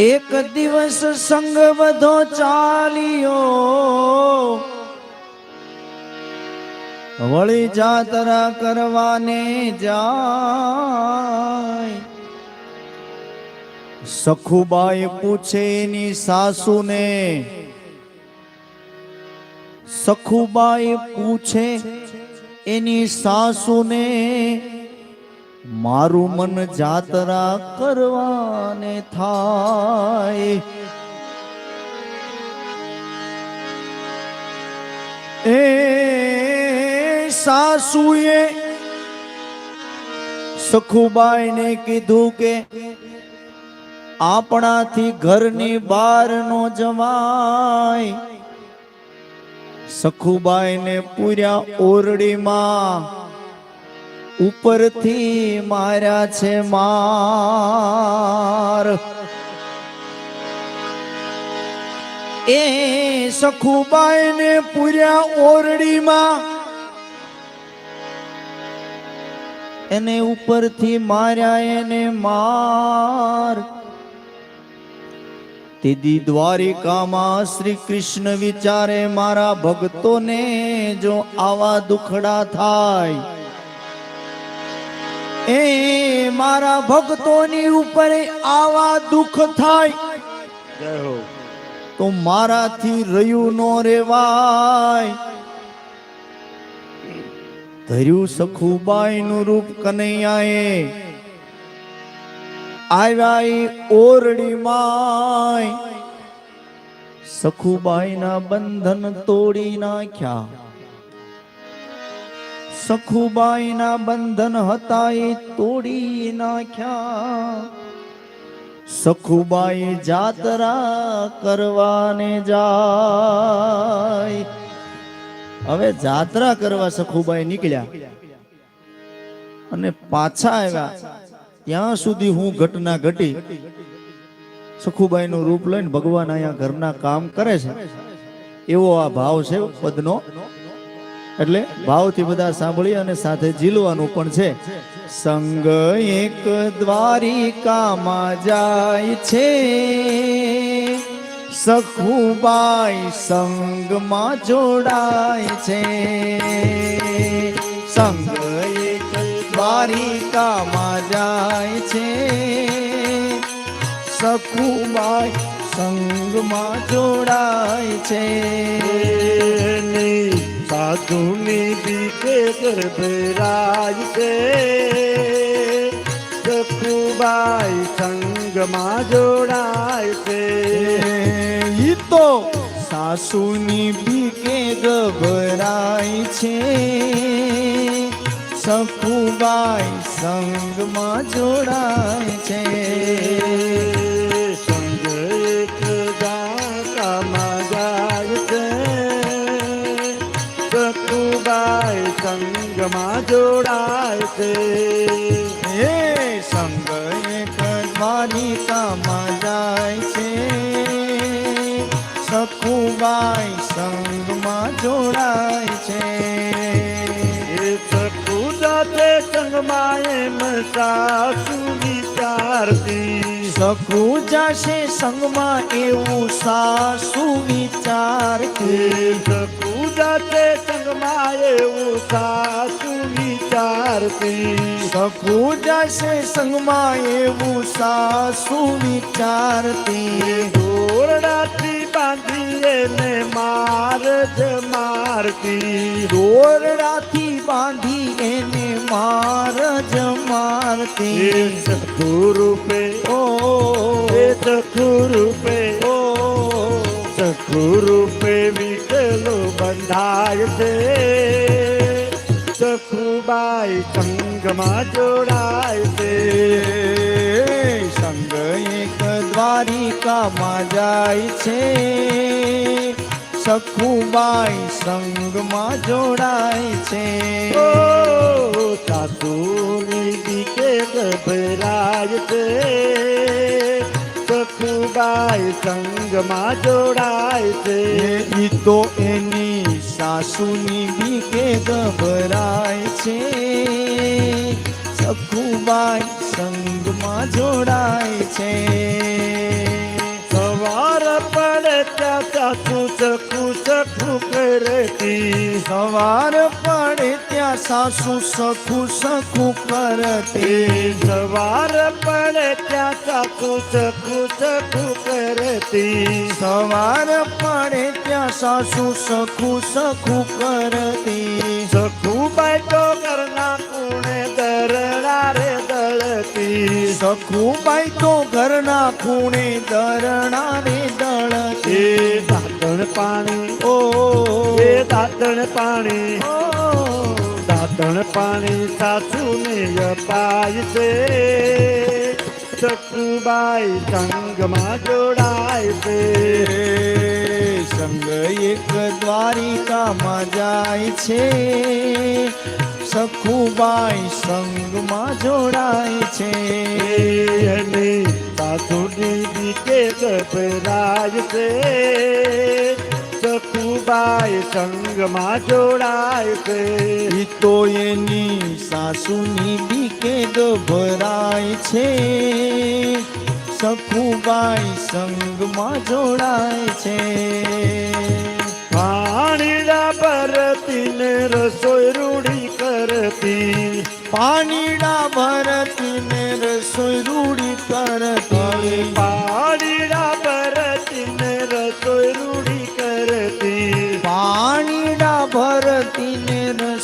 એક દિવસ સંગ બધો ચાલ્યો વળી જાતરા કરવાને જાય. સખુબાઈ પૂછે એની સાસુને, સખુબાઈ પૂછે એની સાસુને મારું મન જાતરા કરવાને થાય. એ સાસુએ સખુબાઈને કીધું કે આપણાથી ઘરની બહાર નો જવાય. સખુબાઈને પૂર્યા ઓરડીમાં ઉપરથી માર્યા છે માર. એ સખુબાઈને પૂર્યા ઓરડીમાં એને ઉપરથી માર્યા એને માર. તેદી દ્વારિકામાં શ્રી કૃષ્ણ વિચારે, મારા ભક્તોને જો આવા દુખડા થાય એ મારા ભક્તોની ઉપર આવા દુઃખ થાય. તો મારાથી રહ્યું નો રેવાય. ધર્યું સખુબાઈ નું રૂપ કનૈયાએ આવ્યા ઓરડી માય. સખુબાઈ ના બંધન તોડી નાખ્યા. સખુબાઈના બંધન હતા એ તોડી નાખ્યા. સખુબાઈ જાતરા કરવાને જાય. હવે જાત્રા કરવા સખુબાઈ નીકળ્યા અને પાછા આવ્યા. ત્યાં સુધી હું ઘટના ઘટી. સખુબાઈ નું રૂપ લઈને ભગવાન અહીંયા ઘરના કામ કરે છે. એવો આ ભાવ છે પદનો. એટલે ભાવથી બધા સાંભળી અને સાથે ઝીલવાનું પણ છે. સંગ એક દ્વારિકામાં જાય છે. સખુબાઈ સંગમાં જોડાય છે. સંગ એક દ્વારિકામાં જાય છે. સખુબાઈ સંગમાં જોડાય છે. સાધુની બીકે ગરભરાજ છે સખુબાઈ સંગમાં જોડાય છે ઈ તો સાસુની બીકે ગભરાય છે સખુબાઈ સંગમાં જોડાય છે સંગમાં જોડાય છે. હે સંગ એક દ્વારિકામાં જાય છે. સખુબાઈ સંગમાં જોડાય છે. સખુ સાથે સંગમાં એમ સાસુ વિચારતી. સખુ જશે સંગમાં એવું સાસુ વિચારતી સખુ જશે સંગમાં એવું સાસુ વિચારતી સખુ જશે સંગમાં એવું સાસુ વિચારતી દોરડાથી બાંધી એને માર જ મારતી. દોરડાથી બાંધી એને માર જ મારતી. સખુરૂપે ઓ સખુરૂપે સખુ રૂપે ઓ. સખુરૂપે વિકલો બંધાય છે. સખુબાઈ સંગમાં જોડાય છે. સંગ એક દ્વારિકામાં જાય છે. સખુબાઈ સંગમાં જોડાય છે. સાસુની દીકે ગભરાય છે. સખુબાઈ સંગમાં જોડાય છે. ઈ તો એની સાસુની બીકે ગભરાય છે. સખુબાઈ સંગમાં જોડાય છે. સાસુ સખુ સખુ કરતી સવાર પડે ત્યાં સાસુ સખું સખું કરતી. સવાર પડે ત્યાં સાસુ સખુ સખુ કરતી. સવાર પડે ત્યાં સાસુ સખું સખું કરતી. સખુબાઈ તો કરના કુણે દરડા રે દળતી. સખુબાઈ તો ઘરના ખૂણે દરણા પાણી ઓ એ દાતણ પાણી ઓ, દાંતણ પાણી સાસુને અપાય છે. સખુબાઈ સંગમાં જોડાય છે. સંગ એક દ્વારિકામાં જાય છે. સખુબાઈ સંગમાં જોડાય છે. એની સાસુની બીકે ગભરાય છે. સખુબાઈ સંગમાં જોડાય છે. તો એની સાસુની બીકે ગભરાય છે. સખુબાઈ સંગમાં જોડાય છે. પાણીડા ભરતીને રસોઈ રૂડી કરતી. પાણીડા ભરતીને રસોઈ રૂડી કરતી. પાણીડા ભરતીને રસોઈ રૂડી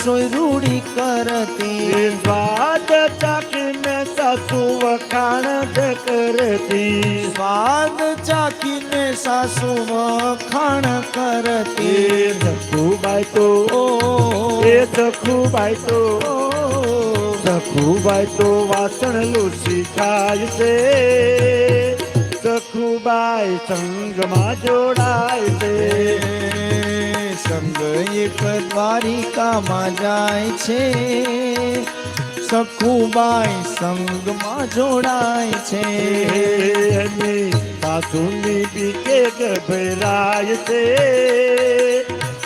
રસોઈ રૂડી કરતી. સ્વાદ ચાખીને સાસુ વખાણ જ કરતી. સ્વાદ ચાખીને સાસુ વખાણ કરતી. સખુબાઈ તો એ સખુબાઈ તો સખુબાઈ તો વાસણ લૂસી ખાય છે. સખુબાઈ સંગમાં જોડાય છે. સંગ એક દ્વારિકામાં જાય છે. સખુબાઈ સંગમાં જોડાય છે. સાસુની બીકે ગભરાય છે.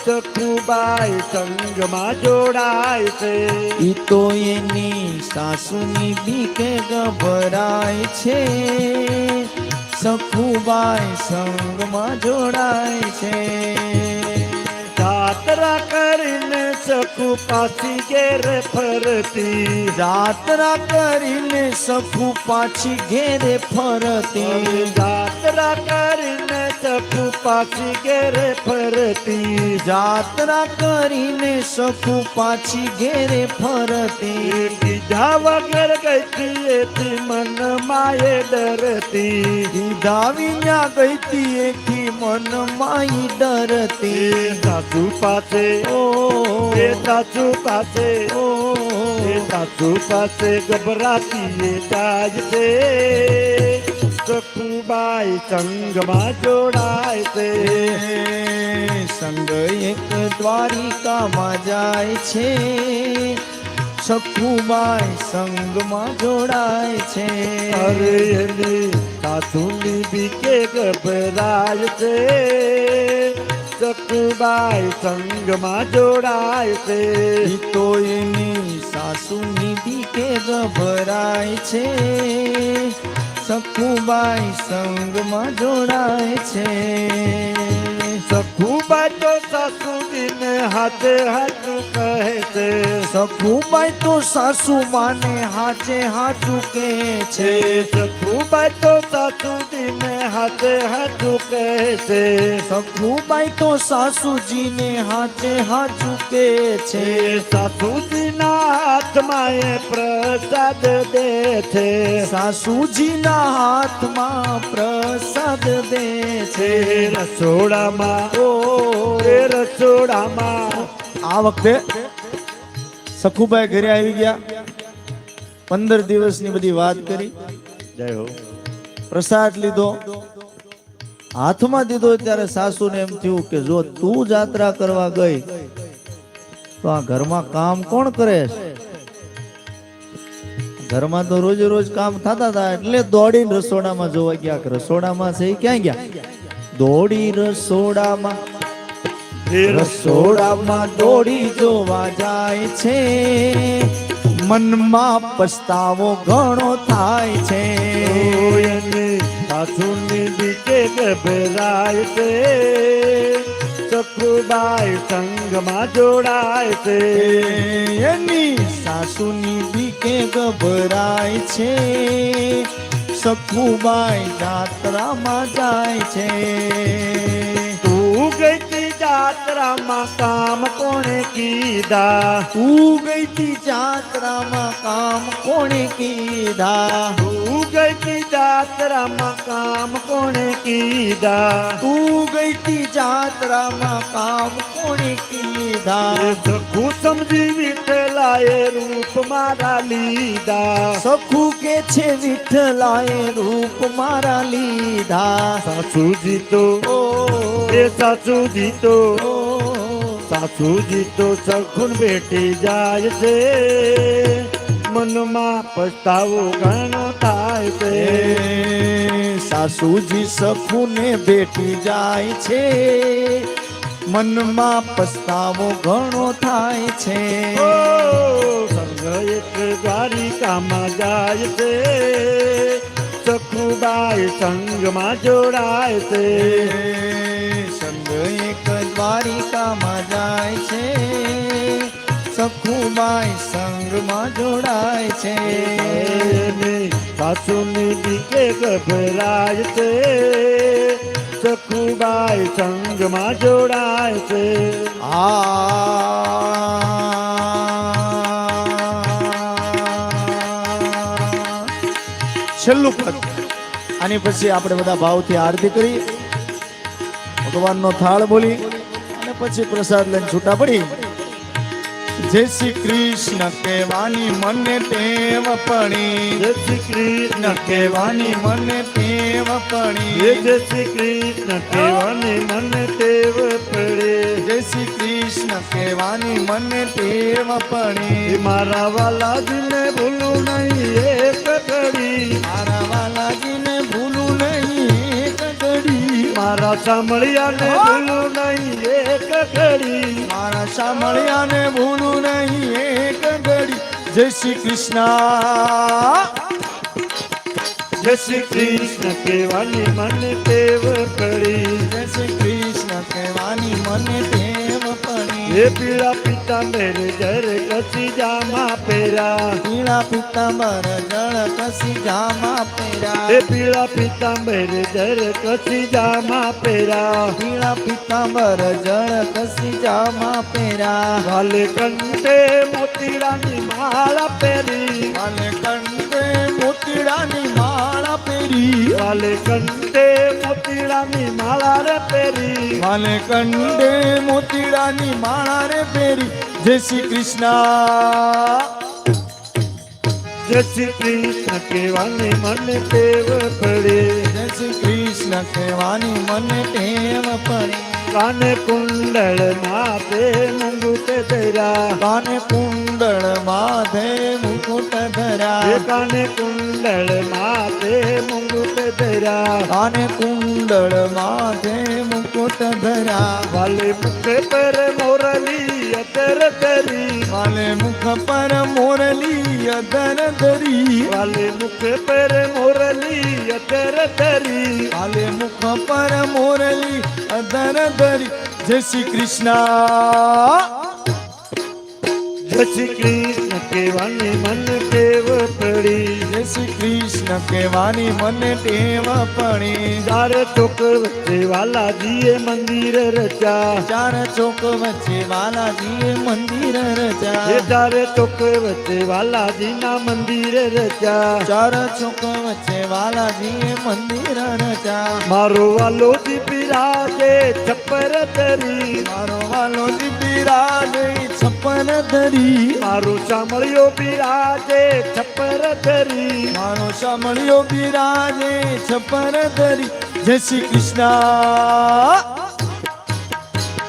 સખુબાઈ સંગમાં જોડાય છે. ઈ તો એની સાસુની બીકે ગભરાય છે. સખુબાઈ સંગમાં જોડાય છે. જાત્રા કરીને સખુ પાછી ઘેર ફરતી. જાત્રા કરીને સખુ પાછી ઘેરે ફરતી. જાત્રા કરીને સખુ પાછી ઘેર ફરતી. જાત્રા કરીને સખુ પાછી ઘેરે ફરતી. બીજા વગર ગઈ એથી મન માયે ડરતી. દીધા વિના ગઈતી એથી મન માઈ ડરતી. સાસુ પાસે ઓ એ સાસુ પાસે ઓ એ સાસુ પાસે ગભરાતી એ જાય છે સખુબાઈ સંગમાં જોડાય છે સંગ એક દ્વારિકામાં જાય છે. સખુબાઈ સંગમાં જોડાય છે. અરે એની સાસુની બીકે ગભરાય છે સખુબાઈ સંગમાં જોડાય છે. તો એની સાસુની બીકે ગભરાય છે. સખુબાઈ સંગમાં જોડાય છે. સખુબાઈ તો સાસુજીને હાથે હાચું કહે છે. સખુબાઈ તો સાસુ માને હાચે હાચું કહે છે. સખુબાઈ તો સાસુજીને હાથે હાચું કહે છે. સખુબાઈ તો સાસુજીને હાચે હાચું કે છે. સાસુજીના હાથમાં એ પ્રસાદ દે છે. સાસુજીના હાથમાં પ્રસાદ દે છે. રસોડામાં? ઓ. રસોડામાં? આ વખતે સખુભાઈ ઘરે આવી ગયા. પંદર દિવસની બધી વાત કરી. જય હો. પ્રસાદ લીધો. હાથમાં દીધો ત્યારે સાસુને એમ થયું કે જો તું જાત્રા કરવા ગઈ તો આ ઘરમાં કામ કોણ કરે? છે ઘરમાં તો રોજ રોજ કામ થતા હતા એટલે દોડીને રસોડામાં જોવા ગયા રસોડામાં છે ક્યાં ગયા? દોડી રસોડામાં રસોડામાં દોડી જોવા જાય છે. મનમાં પસ્તાવો ઘણો થાય છે. સાસુની ગભરાય છે. જોડાય સંગમાં જોડાય છે. એની સાસુની બીકે ગભરાય છે? સખુબાઈ જાત્રામાં જાય છે. તું ગઈ જાત્રામાં કામ કોણે કીધા? તું ગઈ તી જાત્રામાં કામ કોણે કીધા? હું ગઈ તી જાત્રામાં કામ કોણે કીધા? તું ગઈ તી જાત્રામાં કામ કોણે કીધા? સખું સમજી વિઠલાએ રૂપ મારા લીધા. સખું કે છે વિઠલાએ રૂપ મારા લીધા? સાસુજી તો ઓ. એ સાસુજી તો ઓ સાસુજી તો સખુન બેટી જાય છે. મનમાં પસ્તાવો ઘણો થાય છે સાસુજી સખુને બેઠી જાય છે. મનમાં પસ્તાવો ઘણો થાય છે. એક દ્વારિકામાં જાય છે. સખુબાઈ સંગમાં જોડાય છે. એક દ્વારિકામાં જાય છે. સખુબાઈ સંગમાં જોડાય છે. સાસુની દીકે ગભરાય છે. સખુબાઈ સંગમાં જોડાય છે. આ છેલ્લું પદ. આની પછી આપણે બધા ભાવથી આરતી કરી ભગવાનનો થાળ બોલી અને પછી પ્રસાદ લઈને છૂટા પડી. જય શ્રી કૃષ્ણ કહેવાની મને ટેવ પડી. જય શ્રી કૃષ્ણ કહેવાની મને ટેવ પડી. જય શ્રી કૃષ્ણ કહેવાની મને ટેવ પડે. જય શ્રી કૃષ્ણ કહેવાની મને ટેવ પડી. મારા વાલાજીને ભૂલું નહીં એક ઘડી મારા વાલાજીને મારા સાંભળ્યાને ભૂલું નહીં એક ઘડી. મારા સાંભળ્યાને ભૂલું નહીં એક ઘડી. જય શ્રી કૃષ્ણ. જય શ્રી કૃષ્ણ કહેવાની મને ટેવ પડી. જય શ્રી કૃષ્ણ કહેવાની મને ટેવ હે પીળા પિતાંબર જર કસી જામા પેરા પીળા પિત્તાંબર જર કસી જામા હે પહેર્યા પીળા પિતાંબર જર કસી જામા પેરા પીળા પિત્તાંબર જર કસી જામા પેરા વાલે કંઠે મોતીડાની માળા પહેરી. વાલે કંઠે મોતીડાની માળા પહેરી. વાલે કંઠે મોતીડાની માળા રે પહેરી. વાલે કંઠે મોતીડાની માળા રે પેરી જય શ્રી કૃષ્ણ. જય શ્રી કૃષ્ણ કહેવાની મને ટેવ પડે. જય શ્રી કૃષ્ણ કહેવાની મને ટેવ પડી. કાને કુંડળ માથે મુકુટ ધરા. કાને કુંડળ માથે મુકુટ ધરા. કાને કુંડળ માથે મુકુટ ધરા. કાને કુંડળ માથે મુકુટ ધરા. વાલે મુખ પર મોરલી અતર કરી. વાલે મુખ પર મોરલી અધર ધરી વાલે મુખ પર મોરલી અતર કરી વાલે મુખ પર મોરલી અધર ધરી જય શ્રી કૃષ્ણ શ્રી કૃષ્ણ કહેવાની મન ટેવ પડી. જય શ્રી કૃષ્ણ કહેવાની મન ટેવ પડી. ચાર ચોક વચ્ચે વાલાજીએ મંદિર રચા ચાર ચોક વચ્ચે વાલાજીએ મંદિર એ રચ્યા ચાર ચોક વચ્ચે વાલાજીના મંદિર રચા ચાર ચોક વચ્ચે વાલાજીએ મંદિર રચા મારો વાલો દીપીરાજે છપ્પર ધરી. મારો વાલો દીપીરાજે છપ્પર ધરી. મારો સાંભળ્યો બિરાજે છપ્પર ધરી. મારો સાંભળ્યો બિરાજે છપ્પર ધરી. જય શ્રી કૃષ્ણ.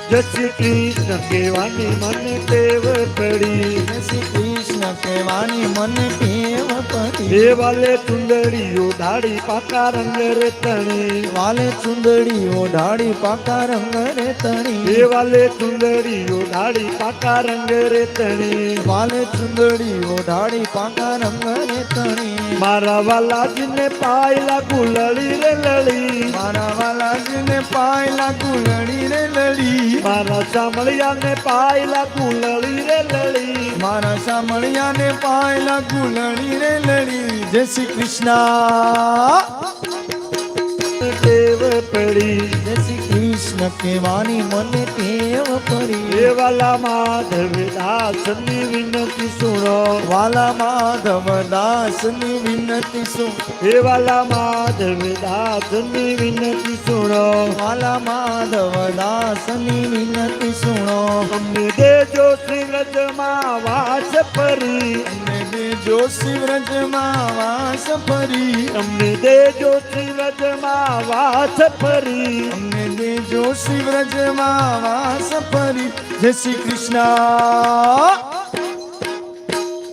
શ્રી કૃષ્ણ કેવાની મને ટેવ પડી. શ્રી કૃષ્ણ કેવાની મને ટેવ પડી. હે વાલે ચુંદડીઓ ઢાળી પાકા રંગ રે તણી. વાલે ચુંદડીઓ ઢાળી પાકા રંગ રે તણી. હે વાલે ચુંદડીઓ ઢાળી પાકા રંગ રે તણી. વાલે ચુંદડીઓ ઢાળી પાકા રંગ રે તણી. મારા વાલાજીને પાયલા ગુલળી રે લળી. મારા વાલાજીને પાયલા ગુલળી રે લડી મારા સાંભળ્યાને પાયલા કુલળી રે લળી. મારા સામળિયાને પાયલા ગુલણી રે લડી જય શ્રી કૃષ્ણ. દેવ પડી જય શ્રી કૃષ્ણ કહેવાની મને ટેવ પડી. એ વાલા માધવ દાસની વિનંતી સુણો. વાલા માધવ દાસની વિનંતી શું એ વાલા માધવ દાસની વિનંતી સુણો. વાલા માધવ દાસની વિનંતી સુણો. અમને દેજો શ્રી વ્રજમાં વાસ ફરી અમને દેજો શિવરજમાં વાસ ફરી અમને દેજો શ્રી વ્રજમાં વાસ ફરી અમને દેજો શિવરજમાં વાસ ફરી જય શ્રી કૃષ્ણ.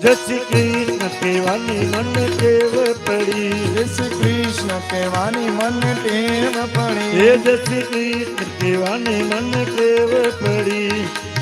જય શ્રી કૃષ્ણ કહેવાની મન ટેવ પડી. જય શ્રી કૃષ્ણ કહેવાની મને ટેવ હે પડી જય શ્રી કૃષ્ણ કહેવાની મન ટેવ પડી.